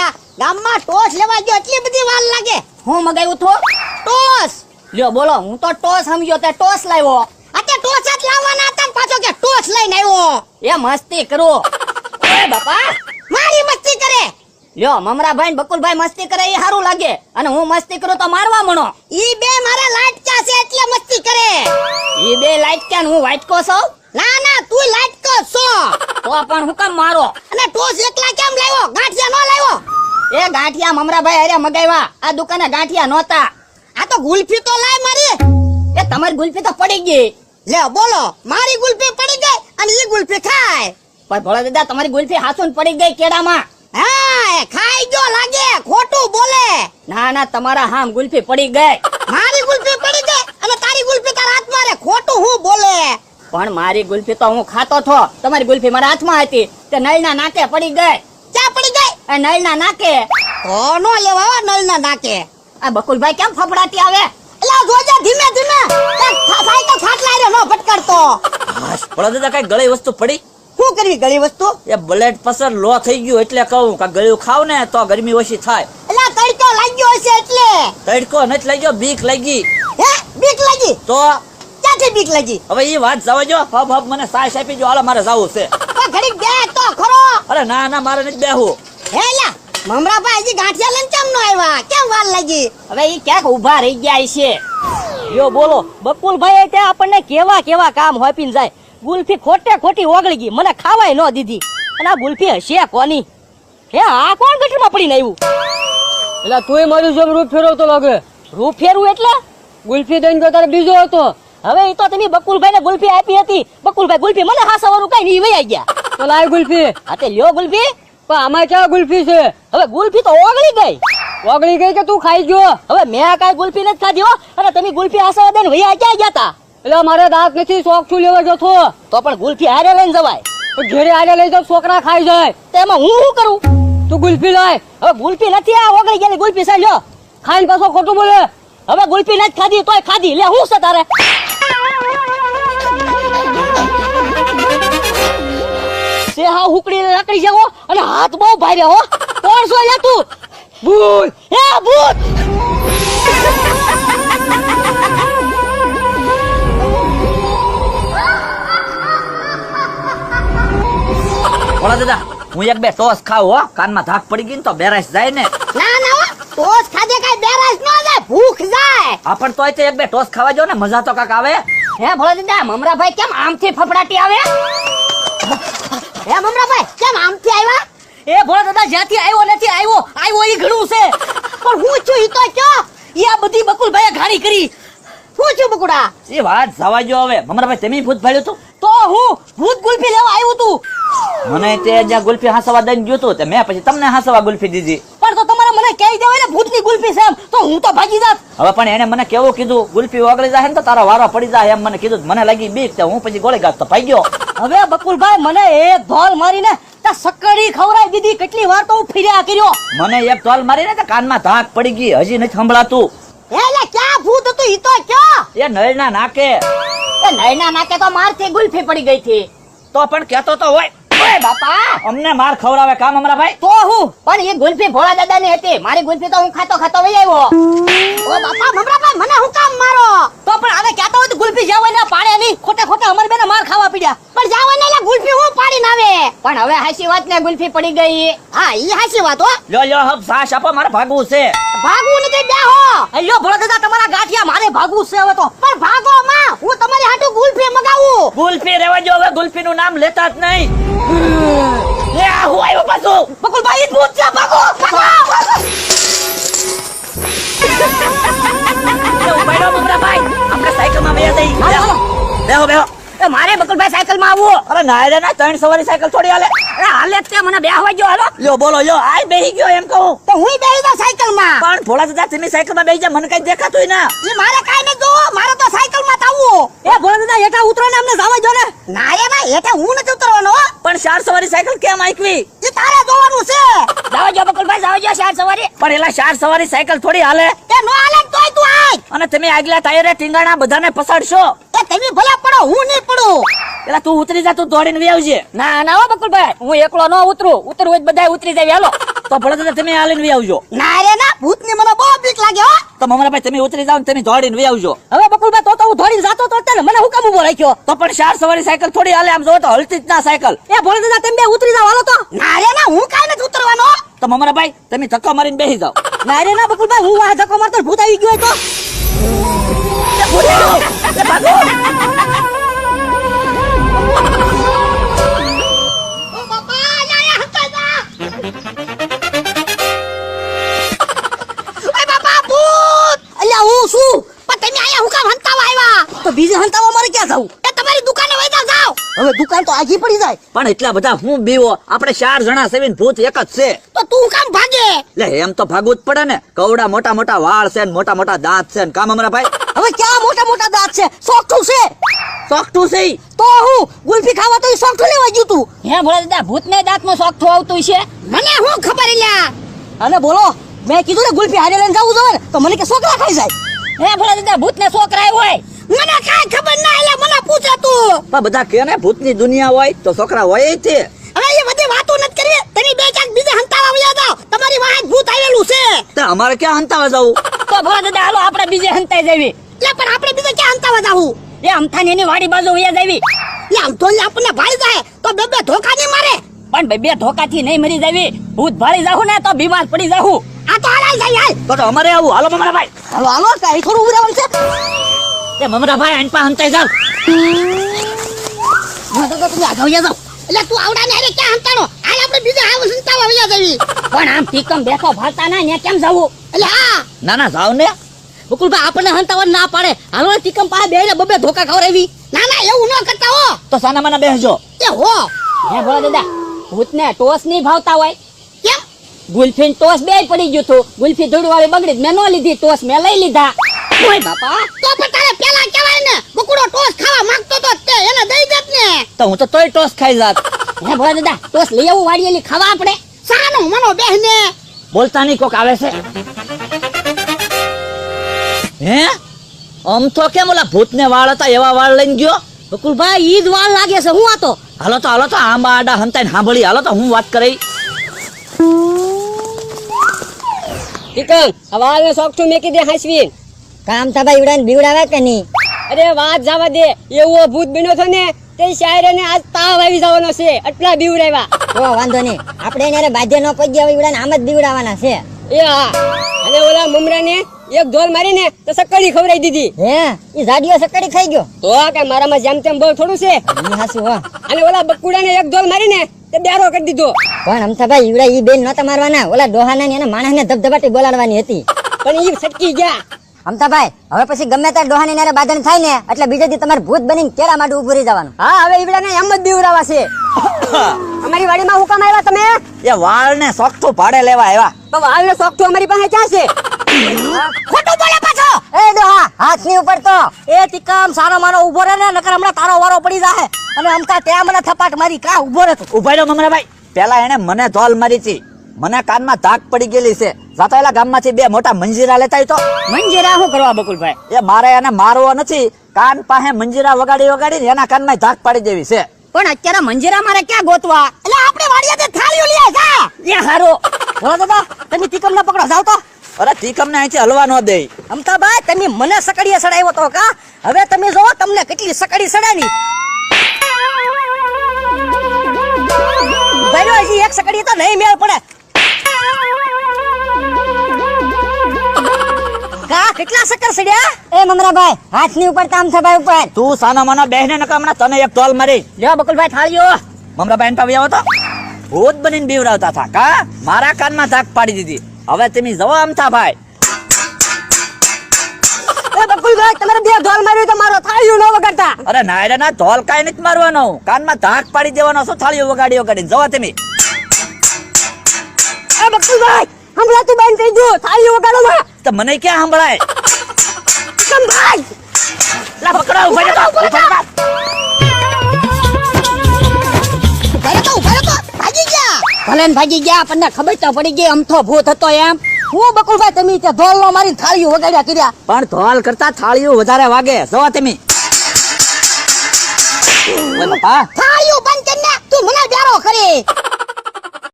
અલ્યા ગામમાં ટોસ લેવા ગયો. એટલી બધી વાર લાગે. હું મગાવ્યું તો ટોસ. લ્યો બોલો હું તો ટોસ સમજ્યો તે ટોસ લાવ્યો. અતે ટોસ જ લાવવાના હતા ને પાછો કે ટોસ લઈને આવ્યો. એ મસ્તી કરો. એ બાપા મારી મસ્તી કરે. લ્યો મમરાભાઈ ને બકુલભાઈ મસ્તી કરે એ સારું લાગે. અને હું મસ્તી કરું તો મારવા મણો. ઈ બે મારા લાટકા છે એટલે મસ્તી કરે. ઈ બે લાઈટ કે હું વાટકો સૌ ના ના તું લાટકો છો. તો પણ હું કામ મારો? અને ટોસ એકલા લાવ્યો ગાંઠિયા નો લાવ્યો એ ગાંઠિયા મમરાભાઈ અરે મગાવ્યા. આ દુકાને ગાંઠિયા નહોતા. આ તો ગુલ્ફી તો લાય મારી. એ તમારી ગુલ્ફી તો પડી ગઈ. લે, બોલો, મારી ગુલ્ફી પડી ગઈ અને ઈ ગુલ્ફી ખાય. પણ ભોળા દાદા, તમારી ગુલ્ફી હાસુન પડી ગઈ કેડામાં હા ખાઈ ગયો લાગે, ખોટું બોલે. ના ના, તમારા હામ ગુલ્ફી પડી ગઈ. મારી ગુલ્ફી પડી ગઈ અને તારી ગુલ્ફી તારા હાથમાં રે ખોટું હું બોલે. પણ મારી ગુલ્ફી તો હું ખાતો થો તમારી ગુલ્ફી મારા હાથમાં હતી. તે નળના નાકે પડી ગઈ. ક્યાં નળ ના નાકે. તો નો લેવા નળ ના નાકે. આ બકુલભાઈ કેમ ફફડાતી આવે? એલા જોજે ધીમે ધીમે. એક તો ફાટલા રે નો ફટકારતો. ભલા દાદા કઈ ગળી વસ્તુ પડી? શું કરવી ગળી વસ્તુ? એ બ્લડ પ્રેશર લો થઈ ગયું એટલે કહું કે ગળ્યું ખાવ ને તો ગરમી ઓછી થાય. એલા તડકો લાગ્યો હશે એટલે. તડકો નથી લાગ્યો બીક લાગી. હે બીક લાગી? તો? ક્યાંથી બીક લાગી? હવે એ વાત જવા જો હબ હબ મને સાસ આપી જો હાલો મારે જવું છે. ઘડી બે તો ખરો. અરે ના ના મારે નથી બેહવું. હે એલા મમરાભાઈ હજી ગાંઠિયા લઈને કેમ નો આવ્યા? કેમ વાર લાગી? હવે ઈ ક્યાંક ઊભા રહી ગયા છે. યો બોલો બકુલભાઈ આપણને કેવા કેવા કામ હોપીને જાય. ગુલ્ફી ખોટે ખોટી ઓગળી ગઈ મને ખાવાય ન દીધી. અને આ ગુલ્ફી હશે કોની? હે આ કોણ ગટરમાં પડીને આવ્યું? એટલે તુંય મારું જેમ રૂપ ફેરવતો લાગે. રૂપ ફેરવું એટલે? ગુલ્ફી દઈને તો તારે બીજો હતો. હવે એ તો તમે બકુલભાઈ ને ગુલ્ફી આપી હતી. બકુલભાઈ ગુલ્ફી મને હા સવારું કઈ નહીં વૈયા ગયા. તો લાય ગુલ્ફી. હા તે લ્યો ગુલ્ફી. પણ આમાં ક્યાં ગુલ્ફી છે? હવે ગુલ્ફી તો ઓગળી ગઈ. ઓગળી ગઈ કે તું ખાઈ ગયો? હવે મેં કાંઈ ગુલ્ફી નથી ખાધી હો. અને તમે ગુલ્ફી હાસવા દઈને ભૈયા ક્યાં ગયા હતા એટલે મારે દાંત નથી, શોખ છું લેવા જતો? તો પણ ગુલ્ફી હારે લઈને જવાય. ઘેરે આગે લઈ જાવ છોકરા ખાઈ જાય. તેમાં હું શું કરું? તું ગુલ્ફી લાય. હવે ગુલ્ફી નથી, આ ઓગળી ગયેલી ગુલ્ફી છે લ્યો ખાઈને પાછો ખોટું બોલે. હવે ગુલ્ફી નથી ખાધી, તોય ખાધી. લે, હું છે તારે? તે હા હુકડી લાકડી જાવો અને હાથ બહુ ભારે હો. કોણ છો લે તું? ભૂત. હે ભૂત! ઓલા દાદા હું એક બે ટોસ ખાવ હો. કાનમાં ધાક પડી ગઈ ને તો બેરાશ જાય ને. ના ના ટોસ ખાધે કઈ બેરાશ ન જાય ભૂખ જાય. આપણ પણ તોય તે એક બે ટોસ ખાવા જો ને મજા તો કાક આવે. હે ભોળા દાદા મમરાભાઈ કેમ આમથી ફફડાટી આવે? હે મમરાભાઈ કેમ આમથી આવ્યા? એ ભોળા દાદા જ્યાંથી આવ્યો નથી આવ્યો. આવ્યો એ ઘણું છે. પણ હું છું ઈ તો છો એ આ બધી બકુલભાઈએ ઘાણી કરી. હું છું બકુડા? એ વાત જવા જો હવે. મમરાભાઈ તમે ભૂત ભાડ્યું તું. હું ગુલ્ફી લેવા આવ્યું તું. મને તે જ્યાં ગુલ્ફી હાસવા દઈને ગયું તું મેં પછી તમને હાસવા ગુલ્ફી દીધી. પણ તો તમારે મને કહી દેવાય ને ભૂતની ગુલ્ફી છે તો હું તો ભાગી જાત. હવે પણ એને મને કેવું કીધું? ગુલ્ફી ઓગળી જાય ને તો તારા વારો પડી જાય એમ મને કીધું. મને લાગી બીક તો હું પછી ગોળી ગાત તો ભાઈ હવે બકુલભાઈ મને એક ધોલ મારીને તા સકડી ખવરાઈ દીધી. કેટલી વાર તો હું ફિર્યા કર્યો. મને એક ધોલ મારીને તો કાનમાં ધાક પડી ગઈ હજી નથી સંભળાતું. હે ક્યાં ભૂત હતું? ઈ તો ક્યાં? એ નળના નાકે. એ નૈના નાકે તો મારથી ગુલ્ફી પડી ગઈ થી તો પણ કેતો તો હોય. ઓય બાપા! અમને માર ખવડાવે કામ અમારા ભાઈ? તો હું? પણ એ ગુલ્ફી ભોળા દાદાની હતી. મારી ગુલ્ફી તો હું ખાતો ખાતો વહી આવ્યો. ઓ બાપા મમરાભાઈ મને હું કામ મારો? તો પણ આને કહેતો હોય તો ગુલ્ફી જાવ ને પાડે નહીં. ખોટે ખોટે અમારે બેને માર ખાવા પડ્યા. પણ જાવ ને ગુલ્ફી હું આવે? પણ હવે હાસી વાત ને ગુલ્ફી પડી ગઈ. હા ઈ હાસી વાત હો. લ્યો લ્યો હબ આપો મારે ભાગવું છે. ભાગવું નથી બેહો અલ્યો ભોળા દાદા તમારા ગાંઠિયા મારે ભાગવું છે હવે તો. પણ ભાગો માં. હું તમારી હાટુ ગુલફી મગાવું. ગુલફી રેવા જો હવે. ગુલ્ફી નું નામ લેતા જ નહીં. લે આ હું આવ્યો પાછો? બકુલભાઈ ઈ ભૂત છે. ભાગો મારે બકુલભાઈ સાયકલમાં આવવું. અરે ના રે ના ત્રણ સવારી સાયકલ થોડી હાલે. અરે હાલે જ તે મને બેહવા ગયો હાલો. લ્યો બોલો લ્યો આય બેહી ગયો એમ કહું. તો હું બેહી જાઉં સાયકલમાં પણ ભોળા દાદા તમે સાયકલમાં બેહી જા મને કઈ દેખાતું ના. ઈ મારે કાઈ નથી જોવો મારે તો સાયકલમાં આવવું. એ ભોળા દાદા હેઠા ઉતરો ને અમને જવા જો ને. ના રે ના હેઠે હું નથી ઉતરવાનો પણ ચાર સવારી સાયકલ કેમ આંકવી ઈ તારે જોવાનું છે. જવા જો બકુલભાઈ જવા જો સવારે. પણ એલા ચાર સવારી સાયકલ થોડી હાલે. એ નો હાલે તોય તું આય. અને તમે આગલા ટાયરે ટીંગાણા બધાને પસાડશો. એ તમે ભલા પડો હું નહીં પડું. એલા તું ઉતરી જા તું દોડીને વી આવજે. ના ના હો બકુલભાઈ હું એકલો ન ઉતરું. ઉતરવું હોય બધા ઉતરી જાય હાલો. તો ભલે તમે હાલીને વી આવજો. ના રે ના ભૂતની મને બહુ બીક લાગે હો. તો મમરાભાઈ તમે ઉતરી ને તમે દોડીને વી આવજો. હવે બકુલભાઈ તો તો હું દોડીને જાતો તો અત્યારે મને હું કામ ઊભો રાખ્યો? તો પણ ચાર સવારી સાયકલ થોડી હાલે આમ જો તો હલતી જ ના સાયકલ. એ ભોળે દાદા તમે બે ઉતરી જાવ હાલો તો. ના રે ના હું કાઈ નથી ઉતરવાનો. તો મમરાભાઈ તમે ધક્કો મારીને બેસી જાઓ. ના રે ના બકુલભાઈ હું આ ધક્કો મારતો ભૂત આવી ગયો હોય બીજે હંતાવા મારે ક્યાં જવું? એ તમારી દુકાને વઈ જાવ હવે દુકાન તો આગી પડી જાય. પણ એટલા બધા હું બીવો? આપણે ચાર જણા સેવીને ભૂત એક જ છે. તો તું કામ ભાગે. લે એમ તો ભાગવું જ પડે ને. કવડા મોટા મોટા વાળ છે ને મોટા મોટા દાંત છે ને. કામ અમારા ભાઈ? હવે ક્યાં મોટા મોટા દાંત છે? સોકઠું છે. ચોકટું છે તો હું ગુલ્ફી ખાવા તો ઈ સોકઠું લેવા ગયું તું. હે ભોળા દાદા ભૂતને દાંતમાં શોખ આવતું છે? મને હું ખબર લ્યા અને બોલો મેં કીધું ને ગુલ્ફી હારે લઈને જવું જોઈએ તો મને કે છોકરા ખાઈ જાય. હે ભોળા દાદા ભૂતને છોકરા હોય. મને કાઈ ખબર ના એટલે મને પૂછે તું પણ બધા કે ને ભૂતની દુનિયા હોય તો છોકરા હોય તે. હવે એ બધી વાતો નત કરી તની બે ચાક બીજે હંતાવા આવ્યા જાઓ. તમારી વાહે ભૂત આવેલું છે. તો અમારે ક્યાં હંતાવા જવું? તો ભોળા દાદા હાલો આપણે બીજે હંતાઈ જવી. એટલે પણ આપણે બીજે ક્યાં હંતાવા જાવું? એ અમથાની એની વાડી બાજુ વયા જાવી. એ આમ તો આપણને ભાઈ જાય. તો બે બે ધોકા નહીં મારે. પણ બે બે ધોકાથી નહીં મરી જાવી. ભૂત ભાળી જાહું ને તો બીમાર પડી જાહું. આ તો હાલ જાય હાલ તો અમારે આવું. હાલો મમરાભાઈ હાલો હાલો કઈ ખરું ઉભું છે. એ મમરાભાઈ આઈન પા હંતાઈ જાવ. હા, તો તો આગળ જાઓ એટલે તું આવડા ને હારે ક્યાં હંતાણો? હાલ આપણે બીજે હાવ હંતાવા વયા જવી પણ આમ ઠીકમ બેઠો ભાળતા ના ને કેમ જવું? એટલે હા. ના ના જાવ ને. બકુલભાઈ આપણને હંતાવા ના પાડે. હાલો ટીકમ પાસે બેહીને બબે ધોકા ખવડાવી ના ના એવું ન કરતા હો. તો સાના માના બેસજો એ હો. હે ભોળા દાદા ભૂતને ટોસ નહીં ભાવતા હોય. કેમ? ગુલ્ફીન ટોસ બે પડી ગયું તું ગુલ્ફી ધોડું વાળી બગડી મેં ન લીધી ટોસ મેં લઈ લીધા. ઓય બાપા તો પણ તારે પેલા કહેવાય ને બકુડો ટોસ ખાવા માંગતો તો તે એને દઈ દેત ને. તો હું તો તોય ટોસ ખાઈ જાત. હે ભોળા દાદા ટોસ લઈ આવું વાડીએલી ખાવા આપણે. સાનો મનો બેહને. બોલતા નહીં કોક આવે છે? હે? આમ તો કેમ ઓલા ભૂતને વાળ હતા એવા વાળ લઈને ગયો? બકુલભાઈ ઈ જ વાળ લાગે છે હું આતો હાલો તો હાલો તો આંબા આડા હંતાઈને સાંભળી. હાલો તો હું વાત કરી. ઠીકમ હવે આવે શોખ છું મેકી દે હાંસવી કામ તો ઈવડાને બીવડાવે કે નહીં? અરે વાત જવા દે એવો ભૂત બન્યો છો ને તે શાયરોને આજ તાવ આવી જવાનો છે એટલા બીવડાવ્યા. તો વાંધો નહીં. આપણે એને બાધ્ય ન પડી જાય ઈવડાને આમ જ બીવડાવવાના છે. એ હા. અને ઓલા મમરાને એક ઢોલ મારીને તો સક્કડી ખવડાવી દીધી. હે? ઈ જાડીઓ સકડી ખાઈ ગયો? તો કે મારામાં જેમ તેમ બહુ થોડું છે. ઈ હાસુ હો. અને ઓલા બકુડાને એક ઢોલ મારીને તે બેરો કરી દીધો. પણ અમથા ભાઈ ઈવડા ઈ બેન નતા મારવાના. ઓલા ડોહાના ને એના માણસને ધબધબાટી બોલાડવાની હતી. પણ ઈ સટકી ગયા. અમથા ભાઈ હવે પછી ગમે ત્યારે ડોહાની નારે બાધન થાય ને એટલે બીજે દી તમારે ભૂત બનીને કેરા માટે ઉભું રહી જવાનું. હા હવે ઈવડાને એમ જ બીવરાવા છે. અમારી વાડીમાં હું કામ આવ્યા તમે? એ વાળ ને સોખઠું ભાડે લેવા આવ્યા. તો શોખ તો અમારી પાસે ક્યાં છે? ખોટું બોલે પાછો! એ ડોહા હાથની ઉપર તો. એ તિકમ સારો મારો ઊભો રહે ને નકર હમણાં તારો વારો પડી જાય અને અમતા ત્યાં મને થપાટ મારી કા ઊભો રહે ઊભો રહ્યો મમરાભાઈ. પેલા એને મને ધોલ મારી હતી મને કાનમાં ધાક પડી ગયેલી છે. જાતો ગામમાંથી બે મોટા મંજીરા લેતા તો મંજીરા શું કરવા બકુલભાઈ? એ મારે એને મારવો નથી. કાન પાસે મંજીરા વગાડી વગાડી એના કાનમાં ધાક પાડી દેવી છે. પણ અત્યારે મંજીરા મારે ક્યાં ગોતવા? એટલે આપણે વાડિયાથી થાળીઓ લઈ જા! એ હારો. બોલો દાદા તમે તિકમ ના પકડો જાવ તો. અરે તીકમ ને અહીંથી હલવા ન દે. અમતાભાઈ તમે મને સકડીએ સડાવ્યો તો કા? હવે તમે જોવો તમને કેટલી સકડી સડાની ભાઈ હજી એક સકડી તો નહીં મેળ પડે. કા કેટલા સકર સડ્યા? એ મમરાભાઈ હાથની ઉપર તામ થભાઈ ઉપર. તું સાના માનો બહેને નકા હમણાં તને એક તોલ મારી. લ્યો બકુલભાઈ થાળીઓ. મમરાભાઈ પાસે આવો તો. ભૂત બનીને બીવરાવતા હતા કા મારા કાનમાં ધાક પાડી દીધી. હવે તમે જવો અમથા ભાઈ. એ બકુલભાઈ તમારે બે ઢોલ માર્યું તો મારો થાળીઓ ન વગાડતા? અરે ના રે ના ધોલ કાઈ નથી મારવાનો. કાનમાં ધાક પાડી દેવાનો શું થાળીઓ વગાડ્યો કરીને? જવા તમે એ બકુલભાઈ હમણાં તું બંધ થઈ ગયો. થાળી વગાડો માં તો મને ક્યાં સંભળાય? સંભળાય. લા પકડો ઊભા રહો, ઊભા રહો. ઊભા તો ઊભા રહો ભાગી ગયા. ભલે ભાગી ગયા આપણને ખબર તો પડી ગઈ અમથો ભૂત હતો એમ. હું બકુલભાઈ તમે ત્યાં ધોલ નો મારી થાળીઓ વગાડ્યા કર્યા. પણ ધોલ કરતા થાળીઓ વધારે વાગે. જવા તમે. થાળીઓ બંધ કરીને તું મને બેરો કરી